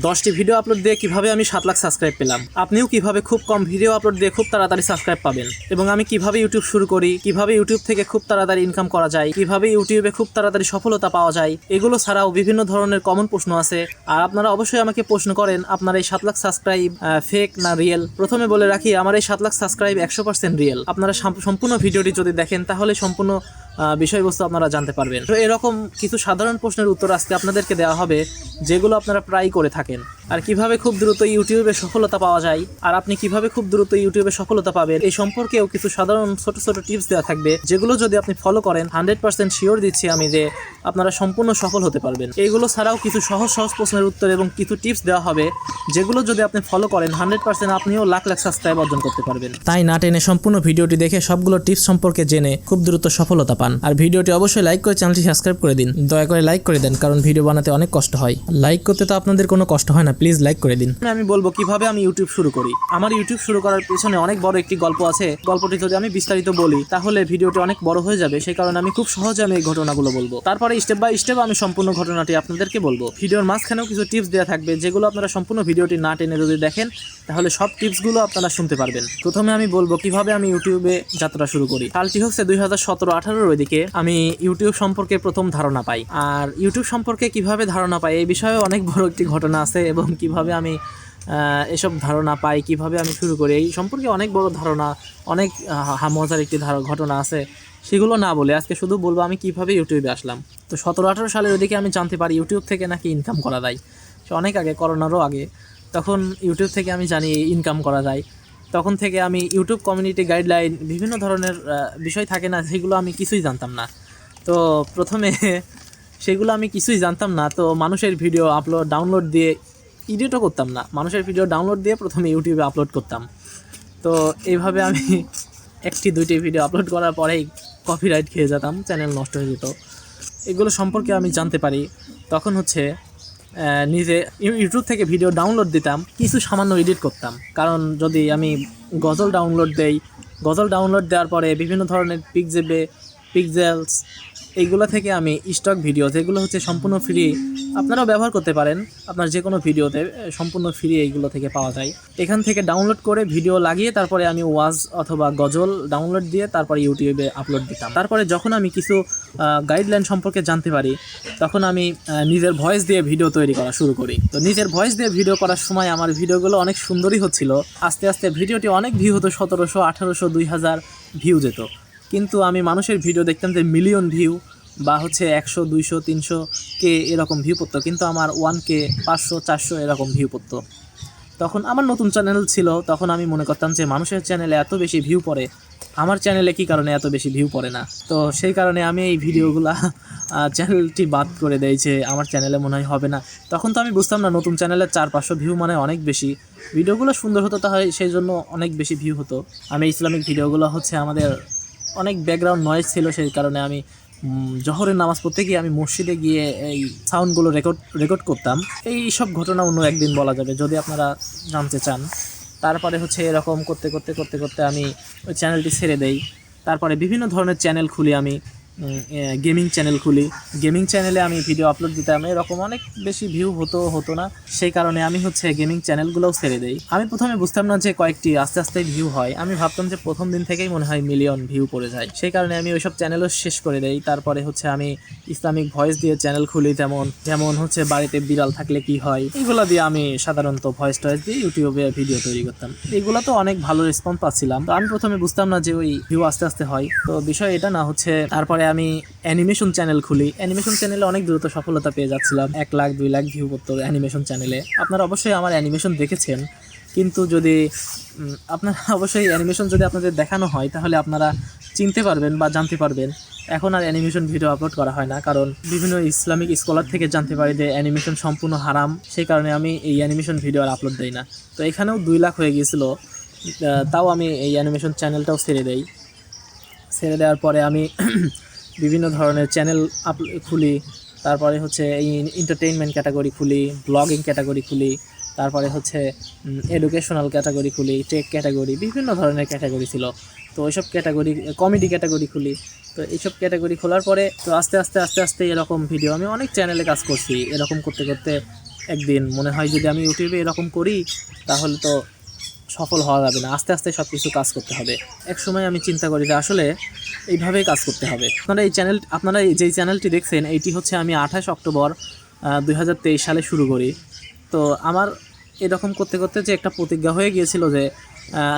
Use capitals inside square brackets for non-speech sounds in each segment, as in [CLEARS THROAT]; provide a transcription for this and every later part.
দশটি video upload দিয়ে কীভাবে আমি সাত লাখ সাবস্ক্রাইব পেলাম? আপনিও কীভাবে খুব কম ভিডিও আপলোড দিয়ে খুব তাড়াতাড়ি সাবস্ক্রাইব পাবেন? এবং আমি কীভাবে ইউটিউব শুরু করি? কীভাবে ইউটিউব থেকে খুব তাড়াতাড়ি ইনকাম করা যায়? কীভাবে ইউটিউবে খুব তাড়াতাড়ি সফলতা পাওয়া যায়? এগুলো ছাড়াও বিভিন্ন ধরনের কমন প্রশ্ন আছে। আর আপনারা অবশ্যই আমাকে প্রশ্ন করেন, আপনার এই সাত লাখ সাবস্ক্রাইব ফেক না রিয়েল প্রথমে বলে রাখি, আমার এই সাত লাখ সাবস্ক্রাইব একশো পার্সেন্ট রিয়েল আপনারা সাম- সম্পূর্ণ ভিডিওটি যদি দেখেন, তাহলে সম্পূর্ণ বিষয়বস্তু আপনারা জানতে পারবেন। তো এরকম কিছু সাধারণ প্রশ্নের উত্তর আজকে আপনাদেরকে দেওয়া হবে, যেগুলো আপনারা প্রায় করে থাকেন। আর কীভাবে খুব দ্রুত ইউটিউবে সফলতা পাওয়া যায়, আর আপনি কীভাবে খুব দ্রুত ইউটিউবে সফলতা পাবেন, এই সম্পর্কেও কিছু সাধারণ ছোট ছোট টিপস দেওয়া থাকবে, যেগুলো যদি আপনি ফলো করেন হান্ড্রেড পার্সেন্ট শিওর দিচ্ছি আমি যে আপনারা সম্পূর্ণ সফল হতে পারবেন। এইগুলো ছাড়াও কিছু সহজ সহজ প্রশ্নের উত্তর এবং কিছু টিপস দেওয়া হবে, যেগুলো যদি আপনি ফলো করেন হান্ড্রেড পার্সেন্ট আপনিও লাখ লাখ সাবস্ক্রাইব অর্জন করতে পারবেন। তাই না টেনে সম্পূর্ণ ভিডিওটি দেখে সবগুলো টিপস সম্পর্কে জেনে খুব দ্রুত সফলতা পান। আর ভিডিওটি অবশ্যই লাইক করে চ্যানেলটি সাবস্ক্রাইব করে দিন। দয়া করে লাইক করে দেন, কারণ ভিডিও বানাতে অনেক কষ্ট হয়। লাইক করতে তো আপনাদের কোনো কষ্ট হয় না প্লিজ লাইক করে দিন। আমি বলব, কীভাবে আমি ইউটিউব শুরু করি? আমার ইউটিউব শুরু করার পেছনে অনেক বড় একটি গল্প আছে। গল্পটি যদি আমি বিস্তারিত বলি, তাহলে ভিডিওটি অনেক বড় হয়ে যাবে। সেই কারণে আমি খুব সহজে আমি এই ঘটনাগুলো বলব। তারপরে স্টেপ বাই স্টেপ আমি সম্পূর্ণ ঘটনাটি আপনাদেরকে বলব। ভিডিওর মাঝখানেও কিছু টিপস দেওয়া থাকবে, যেগুলো আপনারা সম্পূর্ণ ভিডিওটি না টেনে যদি দেখেন, তাহলে সব টিপসগুলো আপনারা শুনতে পারবেন। প্রথমে আমি বলব, কীভাবে আমি ইউটিউবে যাত্রা শুরু করি। সালটি হচ্ছে দুই হাজার সতেরো আঠারোর ওইদিকে। আমি ইউটিউব সম্পর্কে প্রথম ধারণা পাই। আর ইউটিউব সম্পর্কে কীভাবে ধারণা পাই এই বিষয়ে অনেক [LAUGHS] বড় একটি ঘটনা আছে এবং কীভাবে আমি এসব ধারণা পাই, কীভাবে আমি শুরু করি, এই সম্পর্কে অনেক বড় ধারণা, অনেক মজার একটি ঘটনা আছে। সেগুলো না বলে আজকে শুধু বলব আমি কীভাবে ইউটিউবে আসলাম। তো সতেরো আঠেরো সালের ওদিকে আমি জানতে পারি ইউটিউব থেকে নাকি ইনকাম করা যায়। অনেক আগে, করোনারও আগে। তখন ইউটিউব থেকে আমি জানি ইনকাম করা যায়। তখন থেকে আমি ইউটিউব কমিউনিটি গাইডলাইন বিভিন্ন ধরনের বিষয় থাকে না, সেগুলো আমি কিছুই জানতাম না। তো প্রথমে [LAUGHS] সেগুলো আমি কিছুই জানতাম না, তো মানুষের ভিডিও আপলোড ডাউনলোড দিয়ে এডিটও করতাম না। মানুষের ভিডিও ডাউনলোড দিয়ে প্রথমে ইউটিউবে আপলোড করতাম। তো এইভাবে আমি [LAUGHS] একটি, দুইটি ভিডিও আপলোড করার পরেই কপিরাইট খেয়ে যেতাম চ্যানেল নষ্ট হয়ে যেত। এগুলো সম্পর্কে আমি জানতে পারি। তখন হচ্ছে নিজে ইউটিউব থেকে ভিডিও ডাউনলোড দিতাম, কিছু সামান্য এডিট করতাম। কারণ যদি আমি গজল ডাউনলোড দেই, গজল ডাউনলোড দেওয়ার পরে বিভিন্ন ধরনের পিকজেবে পিকজেলস এইগুলো থেকে আমি স্টক ভিডিও যেগুলো হচ্ছে সম্পূর্ণ ফ্রি আপনারাও ব্যবহার করতে পারেন। আপনার যে কোনো ভিডিওতে সম্পূর্ণ ফ্রি এইগুলো থেকে পাওয়া যায়। এখান থেকে ডাউনলোড করে ভিডিও লাগিয়ে তারপরে আমি ওয়াজ অথবা গজল ডাউনলোড দিয়ে তারপরে ইউটিউবে আপলোড দিতাম। তারপরে যখন আমি কিছু গাইডলাইন সম্পর্কে জানতে পারি, তখন আমি নিজের ভয়েস দিয়ে ভিডিও তৈরি করা শুরু করি। তো নিজের ভয়েস দিয়ে ভিডিও করার সময় আমার ভিডিওগুলো অনেক সুন্দরই হচ্ছিল। আস্তে আস্তে ভিডিওটি অনেক ভিউ হতো, সতেরোশো, আঠারোশো, দুই হাজার ভিউ যেত। কিন্তু আমি মানুষের ভিডিও দেখতাম যে মিলিয়ন ভিউ বা হচ্ছে একশো, দুইশো, তিনশো কে এরকম ভিউ পড়তো, কিন্তু আমার ওয়ান কে পাঁচশো, চারশো এরকম ভিউ পড়তো। তখন আমার নতুন চ্যানেল ছিল, তখন আমি মনে করতাম যে মানুষের চ্যানেলে এত বেশি ভিউ পড়ে, আমার চ্যানেলে কি কারণে এত বেশি ভিউ পড়ে না? তো সেই কারণে আমি এই ভিডিওগুলা চ্যানেলটি বাদ করে দেই যে আমার চ্যানেলে মনে হয় হবে না। তখন তো আমি বুঝতাম না, নতুন চ্যানেলে চার, পাঁচশো ভিউ মানে অনেক বেশি। ভিডিওগুলো সুন্দর হতো তাহলে, সেই জন্য অনেক বেশি ভিউ হতো। আমি ইসলামিক ভিডিওগুলো হচ্ছে আমাদের অনেক ব্যাকগ্রাউন্ড নয়েজ ছিল সেই কারণে আমি জহরের নামাজ পড়তে গিয়ে আমি মসজিদে গিয়ে এই সাউন্ডগুলো রেকর্ড রেকর্ড করতাম। এই সব ঘটনা অন্য একদিন বলা যাবে, যদি আপনারা জানতে চান। তারপরে হচ্ছে এরকম করতে করতে করতে করতে আমি ওই চ্যানেলটি ছেড়ে দেই। তারপরে বিভিন্ন ধরনের চ্যানেল খুলি আমি। গেমিং চ্যানেল খুলি। গেমিং চ্যানেলে আমি ভিডিও আপলোড দিতাম, এরকম অনেক বেশি ভিউ হতো হতো না। সেই কারণে আমি হচ্ছে গেমিং চ্যানেলগুলোও ছেড়ে দেই। আমি প্রথমে বুঝতাম না যে কয়েকটি আস্তে আস্তে ভিউ হয়। আমি ভাবতাম যে প্রথম দিন থেকেই মনে হয় মিলিয়ন ভিউ পড়ে যায়। সেই কারণে আমি ওইসব চ্যানেলও শেষ করে দেই। তারপরে হচ্ছে আমি ইসলামিক ভয়েস দিয়ে চ্যানেল খুলি যেমন যেমন হচ্ছে বাড়িতে বিড়াল থাকলে কি হয়? এগুলো দিয়ে আমি সাধারণত ভয়েস টয়েস দিয়ে ইউটিউবে ভিডিও তৈরি করতাম। এগুলো তো অনেক ভালো রেসপন্স পাচ্ছিলাম। তো আমি প্রথমে বুঝতাম না যে ওই ভিউ আস্তে আস্তে হয়। তো বিষয় এটা না হচ্ছে, তারপরে আমি অ্যানিমেশন চ্যানেল খুলি। অ্যানিমেশন চ্যানেলে অনেক দ্রুত সফলতা পেয়ে যাচ্ছিলাম। এক লাখ, দুই লাখ ভিউ করতো অ্যানিমেশন চ্যানেলে আপনারা অবশ্যই আমার অ্যানিমেশন দেখেছেন। কিন্তু যদি আপনারা [LAUGHS] অবশ্যই অ্যানিমেশন যদি আপনাদের দেখানো হয়, তাহলে আপনারা চিনতে পারবেন বা জানতে পারবেন। এখন আর অ্যানিমেশন ভিডিও আপলোড করা হয় না, কারণ বিভিন্ন ইসলামিক স্কলার থেকে জানতে পারি যে অ্যানিমেশন সম্পূর্ণ হারাম। সেই কারণে আমি এই অ্যানিমেশন ভিডিও আর আপলোড দেই না। তো এখানেও দুই লাখ হয়ে গিয়েছিল। তাও আমি এই অ্যানিমেশন চ্যানেলটাও ছেড়ে দেই। ছেড়ে দেওয়ার পরে আমি [CLEARS THROAT] বিভিন্ন ধরনের চ্যানেল আপ খুলি, তারপরে হচ্ছে এই এন্টারটেইনমেন্ট ক্যাটাগরি খুলি ব্লগিং ক্যাটাগরি খুলি, তারপরে হচ্ছে এডুকেশনাল ক্যাটাগরি খুলি টেক ক্যাটাগরি বিভিন্ন ধরনের ক্যাটাগরি ছিল। তো ওইসব ক্যাটাগরি কমেডি ক্যাটাগরি খুলি। তো এইসব ক্যাটাগরি খোলার পরে, তো আস্তে আস্তে আস্তে আস্তে এরকম ভিডিও আমি অনেক চ্যানেলে কাজ করছি। এরকম করতে করতে একদিন, মনে হয় যদি আমি ইউটিউবে এরকম করি, তাহলে তো সফল হওয়া যাবে না। আস্তে আস্তে সব কিছু কাজ করতে হবে। এক সময় আমি চিন্তা করি যে আসলে এইভাবেই কাজ করতে হবে। আপনারা এই চ্যানেল, আপনারা যে চ্যানেলটি দেখছেন, এইটি হচ্ছে আমি আঠাশ অক্টোবর দু হাজার তেইশ সালে শুরু করি। তো আমার এরকম করতে করতে যে একটা প্রতিজ্ঞা হয়ে গিয়েছিল যে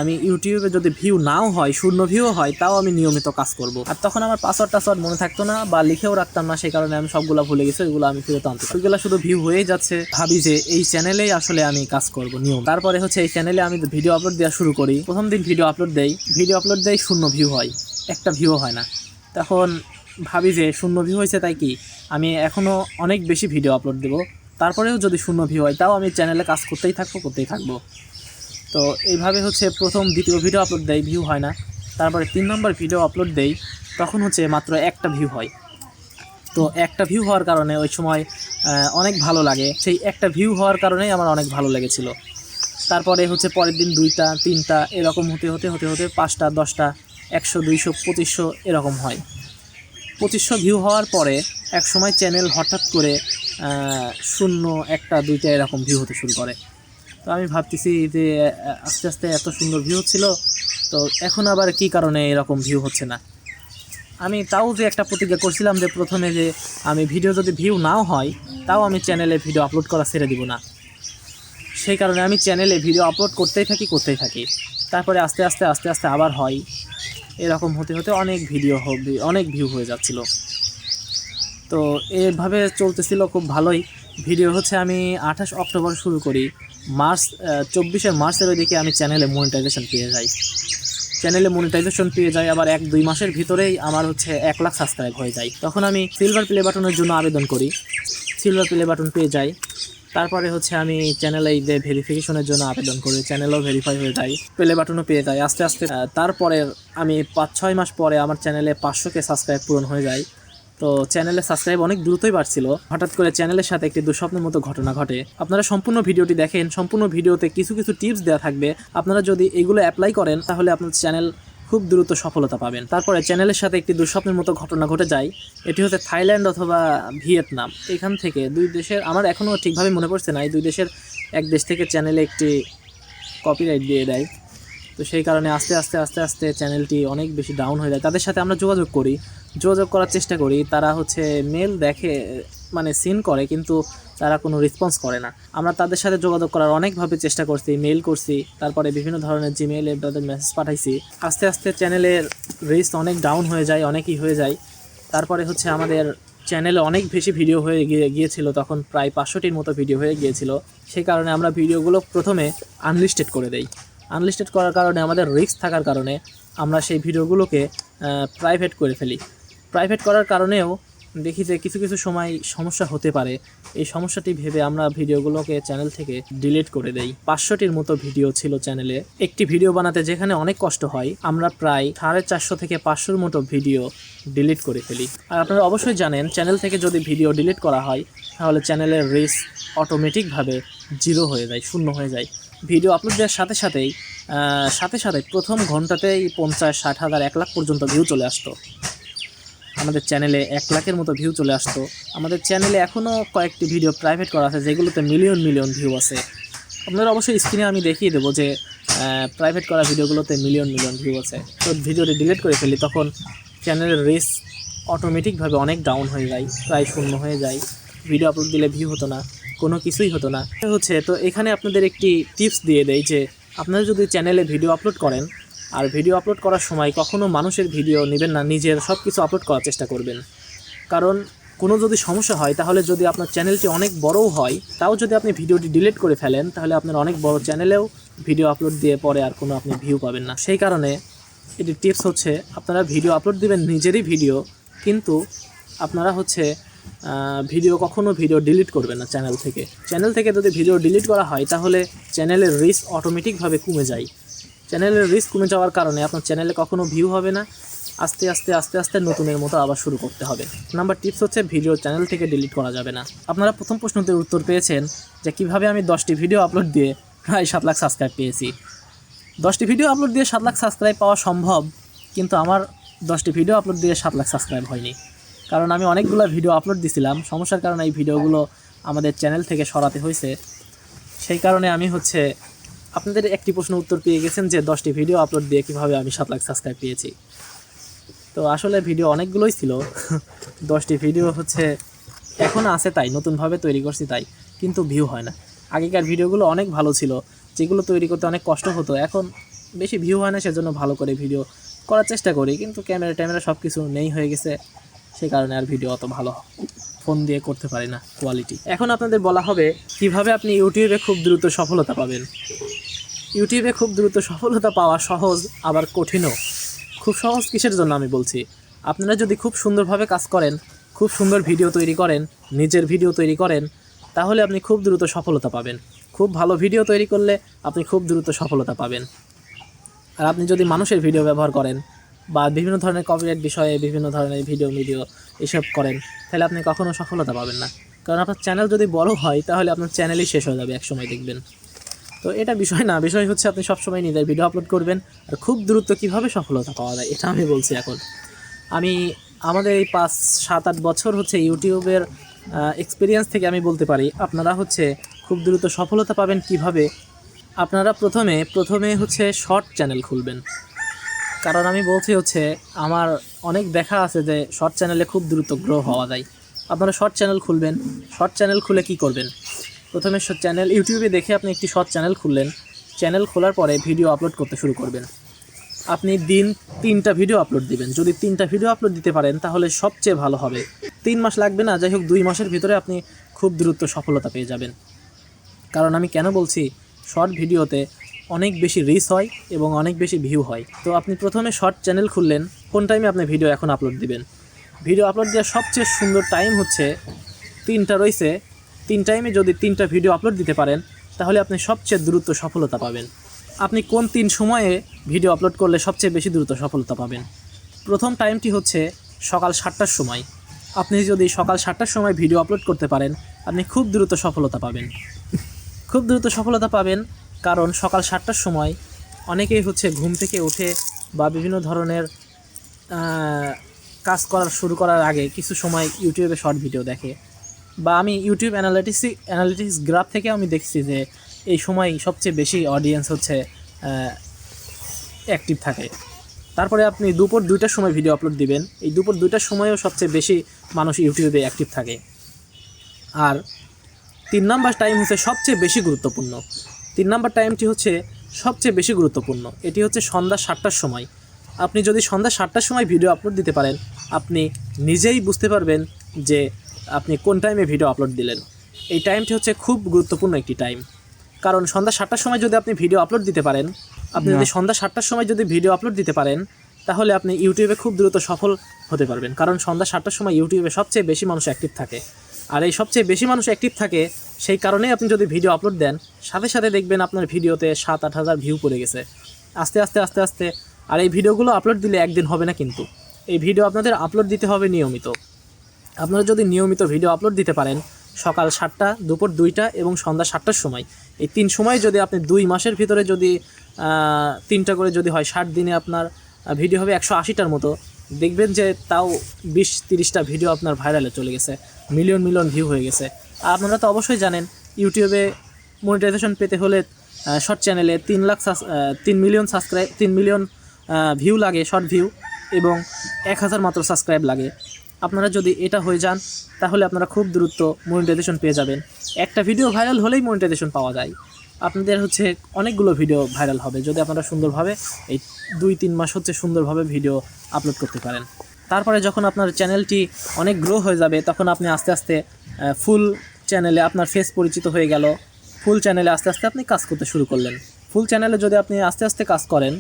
আমি ইউটিউবে যদি ভিউ নাও হয়, শূন্য ভিউ হয়, তাও আমি নিয়মিত কাজ করব। আর তখন আমার পাসওয়ার্ড টাসওয়ার্ড মনে থাকতো না বা লিখেও রাখতাম না, সেই কারণে আমি সবগুলো ভুলে গেছি, ওইগুলো আমি ফিরত আনতে ওইগুলো শুধু ভিউ হয়েই যাচ্ছে। ভাবি যে এই চ্যানেলেই আসলে আমি কাজ করব নিয়ম। তারপরে হচ্ছে এই চ্যানেলে আমি ভিডিও আপলোড দেওয়া শুরু করি। প্রথম দিন ভিডিও আপলোড দেই। ভিডিও আপলোড দেই, শূন্য ভিউ হয়। একটা ভিউ হয় না। তখন ভাবি যে শূন্য ভিউ হয়েছে তাই কি? আমি এখনও অনেক বেশি ভিডিও আপলোড দেবো। তারপরেও যদি শূন্য ভিউ হয়, তাও আমি চ্যানেলে কাজ করতেই থাকব করতেই থাকব। তো এইভাবে হচ্ছে প্রথম, দ্বিতীয় ভিডিও আপলোড দেয় ভিউ হয় না। তারপরে তিন নম্বর ভিডিও আপলোড দেই, তখন হচ্ছে মাত্র একটা ভিউ হয়। তো একটা ভিউ হওয়ার কারণে ওই সময় অনেক ভালো লাগে। সেই একটা ভিউ হওয়ার কারণেই আমার অনেক ভালো লেগেছিল। তারপরে হচ্ছে পরের দিন দুইটা, তিনটা, এরকম হতে হতে হতে হতে পাঁচটা, দশটা, একশো, দুইশো, পঁচিশশো এরকম হয়। পঁচিশশো ভিউ হওয়ার পরে এক সময় চ্যানেল হঠাৎ করে শূন্য, একটা, দুইটা এরকম ভিউ হতে শুরু করে। তো আমি ভাবতেছি যে আস্তে আস্তে এত সুন্দর ভিউ হচ্ছিল তো এখন আবার কি কারণে এরকম ভিউ হচ্ছে না? আমি তাও যে একটা প্রতিজ্ঞা করছিলাম যে প্রথমে যে আমি ভিডিও যদি ভিউ নাও হয়, তাও আমি চ্যানেলে ভিডিও আপলোড করা ছেড়ে দিব না। সেই কারণে আমি চ্যানেলে ভিডিও আপলোড করতেই থাকি করতেই থাকি। তারপরে আস্তে আস্তে আস্তে আস্তে আবার হয়। এরকম হতে হতে অনেক ভিডিও অনেক ভিউ হয়ে যাচ্ছিল। তো এভাবে চলতেছিল খুব ভালোই। ভিডিও হচ্ছে আমি আঠাশ অক্টোবর শুরু করি। মার্চ চব্বিশে মার্চের ওইদিকে আমি চ্যানেলে মনিটাইজেশন পেয়ে যাই। চ্যানেলে মনিটাইজেশন পেয়ে যাই, আবার এক দুই মাসের ভিতরেই আমার হচ্ছে এক লাখ সাবস্ক্রাইব হয়ে যায়। তখন আমি সিলভার প্লে বাটনের জন্য আবেদন করি। সিলভার প্লে বাটন পেয়ে যাই। তারপরে হচ্ছে আমি চ্যানেলে যে ভেরিফিকেশনের জন্য আবেদন করি চ্যানেলও ভেরিফাই হয়ে যায় প্লে বাটনও পেয়ে যাই। আস্তে আস্তে তারপরে আমি পাঁচ ছয় মাস পরে আমার চ্যানেলে পাঁচশোকে সাবস্ক্রাইব পূরণ হয়ে যায়। তো চ্যানেলে সাবস্ক্রাইব অনেক দ্রুতই বাড়ছিল। হঠাৎ করে চ্যানেলের সাথে একটি দুঃস্বপ্নের মতো ঘটনা ঘটে। আপনারা সম্পূর্ণ ভিডিওটি দেখেন, সম্পূর্ণ ভিডিওতে কিছু কিছু টিপস দেওয়া থাকবে। আপনারা যদি এগুলো অ্যাপ্লাই করেন, তাহলে আপনার চ্যানেল খুব দ্রুত সফলতা পাবেন। তারপরে চ্যানেলের সাথে একটি দুঃস্বপ্নের মতো ঘটনা ঘটে যায়। এটি হচ্ছে থাইল্যান্ড অথবা ভিয়েতনাম। এখান থেকে দুই দেশের, আমার এখনও ঠিকভাবে মনে পড়ছে না, এই দুই দেশের এক দেশ থেকে চ্যানেলে একটি কপিরাইট দিয়ে দেয়। তো সেই কারণে আস্তে আস্তে আস্তে আস্তে চ্যানেলটি অনেক বেশি ডাউন হয়ে যায়। তাদের সাথে আমরা যোগাযোগ করি, যোগাযোগ করার চেষ্টা করি। তারা হচ্ছে মেল দেখে মানে সিন করে, কিন্তু তারা কোনো রেসপন্স করে না। আমরা তাদের সাথে যোগাযোগ করার অনেকভাবে চেষ্টা করছি মেল করছি, তারপরে বিভিন্ন ধরনের জিমেইলে তাদের মেসেজ পাঠাইছি। আস্তে আস্তে চ্যানেলের রিস্ক অনেক ডাউন হয়ে যায়, অনেকই হয়ে যায়। তারপরে হচ্ছে আমাদের চ্যানেলে অনেক বেশি ভিডিও হয়ে গিয়ে, গিয়েছিল, তখন প্রায় পাঁচশোটির মতো ভিডিও হয়ে গিয়েছিল। সেই কারণে আমরা ভিডিওগুলো প্রথমে আনলিস্টেড করে দেই। আনলিস্টেড করার কারণে, আমাদের রিস্ক থাকার কারণে আমরা সেই ভিডিওগুলোকে প্রাইভেট করে ফেলি। প্রাইভেট করার কারণেও দেখি যে কিছু কিছু সময় সমস্যা হতে পারে। এই সমস্যাটি ভেবে আমরা ভিডিওগুলোকে চ্যানেল থেকে ডিলিট করে দেই। পাঁচশোটির মতো ভিডিও ছিল চ্যানেলে একটি ভিডিও বানাতে যেখানে অনেক কষ্ট হয়, আমরা প্রায় সাড়ে চারশো থেকে পাঁচশোর মতো ভিডিও ডিলিট করে ফেলি। আর আপনারা অবশ্যই জানেন চ্যানেল থেকে যদি ভিডিও ডিলিট করা হয়, তাহলে চ্যানেলের রিস্ক অটোমেটিকভাবে জিরো হয়ে যায়, শূন্য হয়ে যায়। ভিডিও আপলোড দেওয়ার সাথে সাথেই সাথে সাথে প্রথম ঘন্টাতেই পঞ্চাশ, ষাট হাজার, এক লাখ পর্যন্ত ভিউ চলে আসতো। আমাদের চ্যানেলে এক লাখের মতো ভিউ চলে আসতো। আমাদের চ্যানেলে এখনও কয়েকটি ভিডিও প্রাইভেট করা আছে, যেগুলোতে মিলিয়ন মিলিয়ন ভিউ আছে। আপনারা অবশ্যই স্ক্রিনে আমি দেখিয়ে দেবো যে প্রাইভেট করা ভিডিওগুলোতে মিলিয়ন মিলিয়ন ভিউ আছে। তো ভিডিওটি ডিলিট করে ফেলি, তখন চ্যানেলের রেস অটোমেটিকভাবে অনেক ডাউন হয়ে যায়, প্রায় শূন্য হয়ে যায়। ভিডিও আপলোড দিলে ভিউ হতো না, কোনো কিছুই হতো না। হচ্ছে, তো এখানে আপনাদের একটি টিপস দিয়ে দেয় যে আপনারা যদি চ্যানেলে ভিডিও আপলোড করেন, আর ভিডিও আপলোড করার সময় কখনো মানুষের ভিডিও নেবেন না, নিজের সব কিছু আপলোড করার চেষ্টা করবেন। কারণ কোনো যদি সমস্যা হয়, তাহলে যদি আপনার চ্যানেলটি অনেক বড়ও হয়, তাও যদি আপনি ভিডিওটি ডিলিট করে ফেলেন, তাহলে আপনার অনেক বড় চ্যানেলেও ভিডিও আপলোড দিয়ে পরে আর কোনো আপনি ভিউ পাবেন না। সেই কারণে এটি টিপস হচ্ছে, আপনারা ভিডিও আপলোড দিবেন নিজেরই ভিডিও কিন্তু আপনারা হচ্ছে ভিডিও কখনো ভিডিও ডিলিট করবে না চ্যানেল থেকে। চ্যানেল থেকে যদি ভিডিও ডিলিট করা হয়, তাহলে চ্যানেলের রিস্ক অটোমেটিকভাবে কমে যায়। চ্যানেলের রিস্ক কমে যাওয়ার কারণে আপনার চ্যানেলে কখনো ভিউ হবে না। আস্তে আস্তে আস্তে আস্তে নতুনের মতো আবার শুরু করতে হবে। নাম্বার টিপস হচ্ছে ভিডিও চ্যানেল থেকে ডিলিট করা যাবে না। আপনারা প্রথম প্রশ্নটির উত্তর পেয়েছেন যে কীভাবে আমি দশটি ভিডিও আপলোড দিয়ে প্রায় সাত লাখ সাবস্ক্রাইব পেয়েছি। দশটি ভিডিও আপলোড দিয়ে সাত লাখ সাবস্ক্রাইব পাওয়া সম্ভব, কিন্তু আমার দশটি ভিডিও আপলোড দিয়ে সাত লাখ সাবস্ক্রাইব হয়নি। কারণ আমি অনেকগুলো ভিডিও আপলোড দিছিলাম। সমস্যার কারণে এই ভিডিওগুলো আমাদের চ্যানেল থেকে সরাতে হয়েছে। সেই কারণে আমি হচ্ছে আপনাদের একটি প্রশ্ন উত্তর পেয়ে গেছেন যে, দশটি ভিডিও আপলোড দিয়ে কীভাবে আমি সাত লাখ সাবস্ক্রাইব পেয়েছি। তো আসলে ভিডিও অনেকগুলোই ছিল। [LAUGHS] দশটি ভিডিও হচ্ছে এখন আছে তাই, নতুনভাবে তৈরি করছি তাই, কিন্তু ভিউ হয় না। আগেকার ভিডিওগুলো অনেক ভালো ছিল। যেগুলো তৈরি করতে অনেক কষ্ট হতো, এখন বেশি ভিউ হয় না, সেজন্য ভালো করে ভিডিও করার চেষ্টা করি, কিন্তু ক্যামেরা ট্যামেরা সব কিছু নেই হয়ে গেছে। সেই কারণে আর ভিডিও অত ভালো ফোন দিয়ে করতে পারি না কোয়ালিটি এখন আপনাদের বলা হবে, কীভাবে আপনি ইউটিউবে খুব দ্রুত সফলতা পাবেন? ইউটিউবে খুব দ্রুত সফলতা পাওয়া সহজ, আবার কঠিনও। খুব সহজ কিসের জন্য আমি বলছি? আপনারা যদি খুব সুন্দরভাবে কাজ করেন, খুব সুন্দর ভিডিও তৈরি করেন, নিজের ভিডিও তৈরি করেন, তাহলে আপনি খুব দ্রুত সফলতা পাবেন। খুব ভালো ভিডিও তৈরি করলে আপনি খুব দ্রুত সফলতা পাবেন। আর আপনি যদি মানুষের ভিডিও ব্যবহার করেন বা বিভিন্ন ধরনের কপিরাইট বিষয়ে, বিভিন্ন ধরনের ভিডিও ভিডিও এসব করেন, তাহলে আপনি কখনও সফলতা পাবেন না। কারণ আপনার চ্যানেল যদি বড় হয়, তাহলে আপনার চ্যানেলই শেষ হয়ে যাবে একসময় দেখবেন। তো এটা বিষয় না, বিষয় হচ্ছে আপনি সবসময় নিজের ভিডিও আপলোড করবেন আর খুব দ্রুত কীভাবে সফলতা পাওয়া যায়, এটা আমি বলছি এখন। আমি, আমাদের এই পাঁচ, সাত, আট বছর হচ্ছে ইউটিউবের এক্সপিরিয়েন্স থেকে আমি বলতে পারি, আপনারা হচ্ছে খুব দ্রুত সফলতা পাবেন কীভাবে? আপনারা প্রথমে প্রথমে হচ্ছে শর্ট চ্যানেল খুলবেন। কারণ আমি বলছি হচ্ছে, আমার অনেক দেখা আছে যে শর্ট চ্যানেলে খুব দ্রুত গ্রো হওয়া যায়। আপনারা শর্ট চ্যানেল খুলবেন। শর্ট চ্যানেল খুলে কি করবেন? প্রথমে চ্যানেল ইউটিউবে দেখে আপনি একটি শর্ট চ্যানেল খুললেন। চ্যানেল খোলার পরে ভিডিও আপলোড করতে শুরু করবেন। আপনি দিন তিনটা ভিডিও আপলোড দিবেন। যদি তিনটা ভিডিও আপলোড দিতে পারেন, তাহলে সবচেয়ে ভালো হবে। তিন মাস লাগবে না, যাই হোক, দুই মাসের ভিতরে আপনি খুব দ্রুত সফলতা পেয়ে যাবেন। কারণ আমি কেন বলছি শর্ট ভিডিওতে অনেক বেশি রিচ হয় এবং অনেক বেশি ভিউ হয়। তো আপনি প্রথমে শর্ট চ্যানেল খুললেন, কোন টাইমে আপনি ভিডিও এখন আপলোড দিবেন? ভিডিও আপলোড দেওয়ার সবচেয়ে সুন্দর টাইম হচ্ছে তিনটা রয়েছে। তিন টাইমে যদি তিনটা ভিডিও আপলোড দিতে পারেন, তাহলে আপনি সবচেয়ে দ্রুত সফলতা পাবেন। আপনি কোন তিন সময়ে ভিডিও আপলোড করলে সবচেয়ে বেশি দ্রুত সফলতা পাবেন? প্রথম টাইমটি হচ্ছে সকাল সাতটার সময়। আপনি যদি সকাল সাতটার সময় ভিডিও আপলোড করতে পারেন, আপনি খুব দ্রুত সফলতা পাবেন। খুব দ্রুত সফলতা পাবেন কারণ সকাল সাতটার সময় অনেকেই হচ্ছে ঘুম থেকে উঠে বা বিভিন্ন ধরনের কাজ করার শুরু করার আগে কিছু সময় ইউটিউবে শর্ট ভিডিও দেখে। বা আমি ইউটিউব অ্যানালিটিক্স অ্যানালিটিক্স গ্রাফ থেকে আমি দেখছি যে এই সময় সবচেয়ে বেশি অডিয়েন্স হচ্ছে অ্যাক্টিভ থাকে। তারপরে আপনি দুপুর দুইটার সময় ভিডিও আপলোড দিবেন। এই দুপুর দুইটার সময়ও সবচেয়ে বেশি মানুষ ইউটিউবে অ্যাক্টিভ থাকে। আর তিন নাম্বার টাইম হচ্ছে সবচেয়ে বেশি গুরুত্বপূর্ণ। তিন নাম্বার টাইমটি হচ্ছে সবচেয়ে বেশি গুরুত্বপূর্ণ। এটি হচ্ছে সন্ধ্যা সাতটার সময়। আপনি যদি সন্ধ্যা সাতটার সময় ভিডিও আপলোড দিতে পারেন আপনি নিজেই বুঝতে পারবেন যে আপনি কোন টাইমে ভিডিও আপলোড দিলেন। এই টাইমটি হচ্ছে খুব গুরুত্বপূর্ণ একটি টাইম কারণ সন্ধ্যা সাতটার সময় যদি আপনি ভিডিও আপলোড দিতে পারেন আপনি যদি সন্ধ্যা সাতটার সময় যদি ভিডিও আপলোড দিতে পারেন তাহলে আপনি ইউটিউবে খুব দ্রুত সফল হতে পারবেন। কারণ সন্ধ্যা সাতটার সময় ইউটিউবে সবচেয়ে বেশি মানুষ অ্যাক্টিভ থাকে। আর এই সবচেয়ে বেশি মানুষ অ্যাক্টিভ থাকে, সেই কারণেই আপনি যদি ভিডিও আপলোড দেন, সাথে সাথে দেখবেন আপনার ভিডিওতে সাত, আট হাজার ভিউ পড়ে গেছে। আস্তে আস্তে আস্তে আস্তে, আর এই ভিডিওগুলো আপলোড দিলে একদিন হবে না কিন্তু। এই ভিডিও আপনাদের আপলোড দিতে হবে নিয়মিত। আপনারা যদি নিয়মিত ভিডিও আপলোড দিতে পারেন, সকাল সাতটা, দুপুর দুইটা এবং সন্ধ্যা সাতটার সময়, এই তিন সময় যদি আপনি দুই মাসের ভিতরে যদি তিনটা করে যদি হয়, ষাট দিনে আপনার ভিডিও হবে একশো আশিটার মতো। দেখবেন যে তাও বিশ তিরিশটা ভিডিও আপনার ভাইরালে চলে গেছে মিলিয়ন মিলিয়ন ভিউ হয়ে গেছে। আপনারা তো অবশ্যই জানেন ইউটিউবে মনিটাইজেশন পেতে হলে শর্ট চ্যানেলে তিন লাখ তিন মিলিয়ন সাবস্ক্রাইব তিন মিলিয়ন ভিউ লাগে শর্ট ভিউ এবং এক হাজার মাত্র সাবস্ক্রাইব লাগে। আপনারা যদি এটা হয়ে যান, তাহলে আপনারা খুব দ্রুত মনিটাইজেশন পেয়ে যাবেন। একটা ভিডিও ভাইরাল হলেই মনিটাইজেশন পাওয়া যায়। আপনাদের হচ্ছে অনেকগুলো ভিডিও ভাইরাল হবে। যদি আপনারা সুন্দরভাবে এই দুই, তিন মাস হচ্ছে সুন্দরভাবে ভিডিও আপলোড করতে পারেন। তারপরে যখন আপনার চ্যানেলটি অনেক গ্রো হয়ে যাবে, তখন আপনি আস্তে আস্তে ফুল চ্যানেলে আপনার ফেস পরিচিত হয়ে গেল। ফুল চ্যানেলে আস্তে আস্তে আপনি কাজ করতে শুরু করলেন। ফুল চ্যানেলে যদি আপনি আস্তে আস্তে কাজ করেন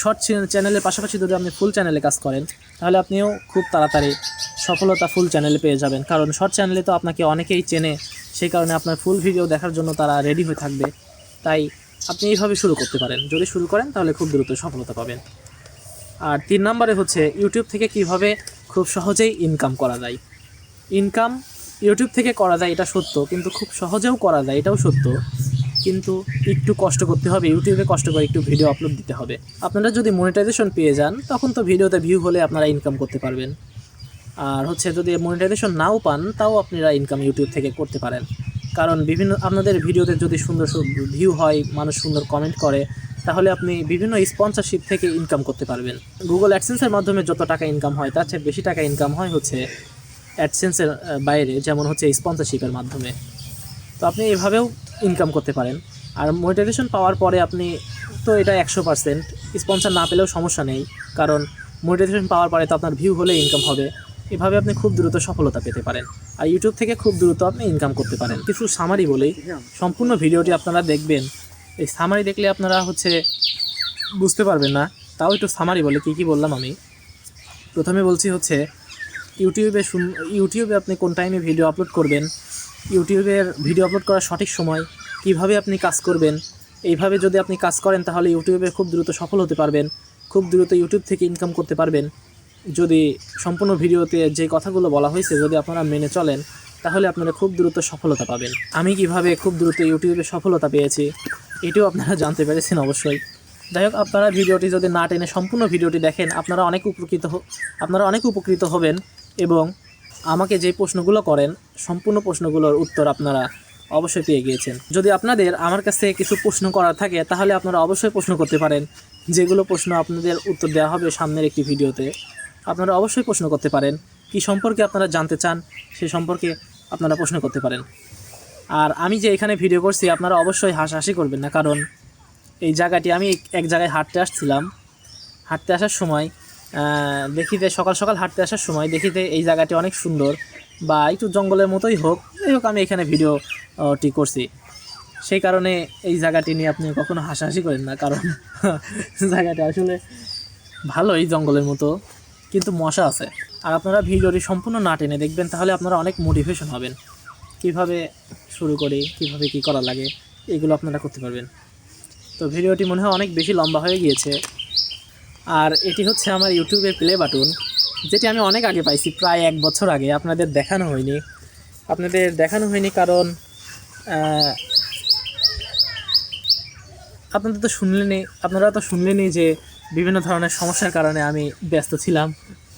শর্ট চ্যানেলের পাশাপাশি যদি আপনি ফুল চ্যানেলে কাজ করেন, তাহলে আপনিও খুব তাড়াতাড়ি সফলতা ফুল চ্যানেলে পেয়ে যাবেন। কারণ শর্ট চ্যানেলে তো আপনাকে অনেকেই চেনে। সেই কারণে আপনার ফুল ভিডিও দেখার জন্য তারা রেডি হয়ে থাকবে। তাই আপনি এইভাবে শুরু করতে পারেন। যদি শুরু করেন, তাহলে খুব দ্রুত সফলতা পাবেন। আর তিন নম্বরে হচ্ছে ইউটিউব থেকে কীভাবে খুব সহজেই ইনকাম করা যায়। ইনকাম ইউটিউব থেকে করা যায়, এটা সত্য, কিন্তু খুব সহজেও করা যায়, এটাও সত্য। কিন্তু একটু কষ্ট করতে হবে ইউটিউবে কষ্ট করে একটু ভিডিও আপলোড দিতে হবে। আপনারা যদি মনিটাইজেশন পেয়ে যান, তখন তো ভিডিওতে ভিউ হলে আপনারা ইনকাম করতে পারবেন। আর হচ্ছে যদি মনিটাইজেশন নাও পান, তাও আপনারা ইনকাম ইউটিউব থেকে করতে পারেন। কারণ বিভিন্ন, আপনাদের ভিডিওতে যদি সুন্দর ভিউ হয়, মানুষ সুন্দর কমেন্ট করে, তাহলে আপনি বিভিন্ন স্পন্সরশিপ থেকে ইনকাম করতে পারবেন। গুগল অ্যাডসেন্সের মাধ্যমে যত টাকা ইনকাম হয়, তার চেয়ে বেশি টাকা ইনকাম হয় হচ্ছে অ্যাডসেন্সের বাইরে, যেমন হচ্ছে স্পন্সরশিপের মাধ্যমে। তো আপনি এভাবেও ইনকাম করতে পারেন। আর মনিটাইজেশন পাওয়ার পরে আপনি তো এটা একশো পার্সেন্ট স্পন্সর না পেলেও সমস্যা নেই। কারণ মনিটাইজেশন পাওয়ার পরে তো আপনার ভিউ হলে ইনকাম হবে। এভাবে আপনি খুব দ্রুত সফলতা পেতে পারেন। আর ইউটিউব থেকে খুব দ্রুত আপনি ইনকাম করতে পারেন। কিছু সামারি বলেই সম্পূর্ণ ভিডিওটি আপনারা দেখবেন। এই সামারি দেখলে আপনারা হচ্ছে বুঝতে পারবেন না। তাও একটু সামারি বলে কী কী বললাম আমি। প্রথমে বলছি হচ্ছে ইউটিউবে ইউটিউবে আপনি কোন টাইমে ভিডিও আপলোড করবেন? ইউটিউবের ভিডিও আপলোড করার সঠিক সময়? কীভাবে আপনি কাজ করবেন? এইভাবে যদি আপনি কাজ করেন তাহলে ইউটিউবে খুব দ্রুত সফল হতে পারবেন। খুব দ্রুত ইউটিউব থেকে ইনকাম করতে পারবেন। যদি সম্পূর্ণ ভিডিওতে যে কথাগুলো বলা হয়েছে যদি আপনারা মেনে চলেন, তাহলে আপনারা খুব দ্রুত সফলতা পাবেন। আমি কীভাবে খুব দ্রুত ইউটিউবে সফলতা পেয়েছি, এটিও আপনারা জানতে পেরেছেন অবশ্যই। যাই হোক, আপনারা ভিডিওটি যদি না টেনে সম্পূর্ণ ভিডিওটি দেখেন, আপনারা অনেক উপকৃত আপনারা অনেক উপকৃত হবেন এবং আমাকে যে প্রশ্নগুলো করেন, সম্পূর্ণ প্রশ্নগুলোর উত্তর আপনারা অবশ্যই পেয়ে গিয়েছেন। যদি আপনাদের আমার কাছ কিছু প্রশ্ন করার থাকে, তাহলে আপনারা অবশ্যই প্রশ্ন করতে পারেন। যেগুলো প্রশ্ন আপনাদের উত্তর দেওয়া হবে সামনের একটি ভিডিওতে। আপনারা অবশ্যই প্রশ্ন করতে পারেন। কি সম্পর্কে আপনারা জানতে চান, সে সম্পর্কে আপনারা প্রশ্ন করতে পারেন। আর আমি যে এখানে ভিডিও করছি, আপনারা অবশ্যই হাসাহাসি করবেন না। কারণ এই জায়গাটি, আমি এক জায়গায় হাঁটতে আসছিলাম। হাঁটতে আসার সময় দেখিতে সকাল সকাল হাঁটতে আসার সময় দেখিতে এই জায়গাটি অনেক সুন্দর বা একটু জঙ্গলের মতোই হোক। যাই হোক, আমি এখানে ভিডিওটি করছি। সেই কারণে এই জায়গাটি নিয়ে আপনি কখনো হাসাহাসি করেন না। কারণ [LAUGHS] জায়গাটা আসলে ভালোই জঙ্গলের মতো। কিন্তু মশা আছে। আর আপনারা ভিডিওটি সম্পূর্ণ না টেনে দেখবেন, তাহলে আপনারা অনেক মোটিভেশন হবেন। কীভাবে শুরু করি, কীভাবে কি করা লাগে, এগুলো আপনারা করতে পারবেন। তো ভিডিওটি মনে হয় অনেক বেশি লম্বা হয়ে গিয়েছে। আর এটি হচ্ছে আমার ইউটিউবের প্লে বাটন যেটি আমি অনেক আগে পাইছি, প্রায় এক বছর আগে। আপনাদের দেখানো হয়নি। আপনাদের দেখানো হয়নি কারণ আপনাদের তো শুনলেনি আপনারা তো শুনলেনই যে বিভিন্ন ধরনের সমস্যার কারণে আমি ব্যস্ত ছিলাম,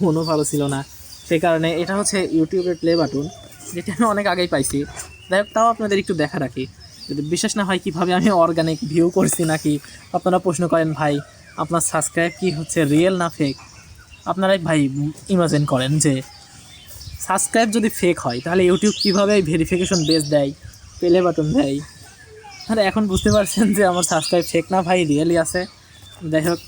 মনও ভালো ছিল না। সেই কারণে এটা হচ্ছে ইউটিউবের প্লে বাটন, যেটি আমি অনেক আগেই পাইছি। যাই হোক, তাও আপনাদের একটু দেখা রাখি। যদি বিশ্বাস না হয় কীভাবে আমি অর্গানিক ভিউ করছি নাকি, আপনারা প্রশ্ন করেন, ভাই, আপনার সাবস্ক্রাইব কি হচ্ছে রিয়েল না ফেক আপনারাই ভাই ইমাজিন করেন যে সাবস্ক্রাইব যদি ফেক হয়, তাহলে ইউটিউব কীভাবে ভেরিফিকেশন বেস দেয়, প্লে বাটন দেয়? তাহলে এখন বুঝতে পারছেন যে আমার সাবস্ক্রাইব ফেক না ভাই রিয়েলি আছে। যাই হোক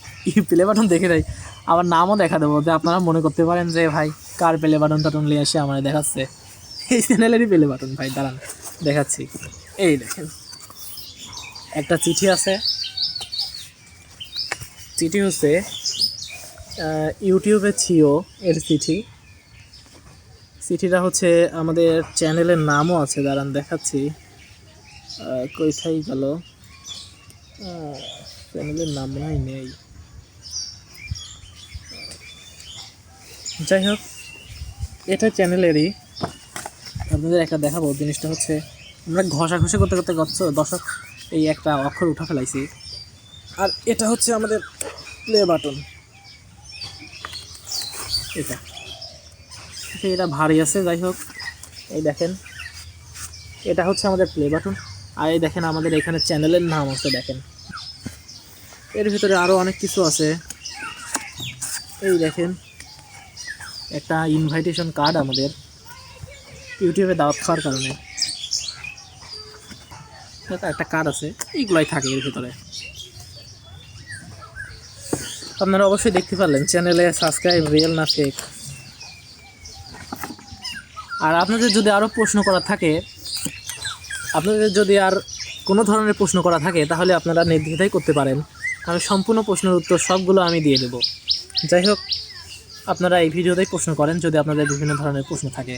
প্লে বাটন দেখে দেয়। আমার নামও দেখা দেবো যে আপনারা মনে করতে পারেন যে, ভাই, কার প্লে বাটন টাটন নিয়ে এসে আমার দেখাচ্ছে? এই চ্যানেলেরই প্লে বাটন ভাই, দাঁড়ান, দেখাচ্ছি। এই দেখেন, একটা চিঠি আছে। চিঠি হচ্ছে ইউটিউবে ছিও এর চিঠি। চিঠিটা হচ্ছে আমাদের চ্যানেলের নামও আছে, দাঁড়ান, দেখাচ্ছি। কোথায় গেল? চ্যানেলের নাম নাই নেই। যাই হোক এটা চ্যানেলেরই। আপনাদের একটা দেখাবো জিনিসটা হচ্ছে, আমরা ঘষাঘষি করতে করতে গচ্ছ দশক এই একটা অক্ষর উঠা ফেলাইছি। আর এটা হচ্ছে আমাদের প্লে বাটন এটা। এটা ভারী আছে যাই হোক এই দেখেন। এটা হচ্ছে আমাদের প্লে বাটন আর এই দেখেন আমাদের এখানে চ্যানেলের নাম আছে, দেখেন। এর ভিতরে আরও অনেক কিছু আছে। এই দেখেন। একটা ইনভাইটেশন কার্ড আমাদের ইউটিউবে দাওয়াত খাওয়ার কারণে। এটা একটা কার্ড আছে, এইগুলাই থাকে এর ভিতরে। আপনারা অবশ্যই দেখতে পারলেন চ্যানেলে সাবস্ক্রাইব রিয়েল না ফেক আর আপনাদের যদি আরও প্রশ্ন করা থাকে, আপনাদের যদি আর কোনো ধরনের প্রশ্ন করা থাকে, তাহলে আপনারা নির্দ্বিধায় করতে পারেন। কারণ সম্পূর্ণ প্রশ্নের উত্তর সবগুলো আমি দিয়ে দেব। যাই হোক আপনারা এই ভিডিওতেই প্রশ্ন করেন যদি আপনাদের বিভিন্ন ধরনের প্রশ্ন থাকে।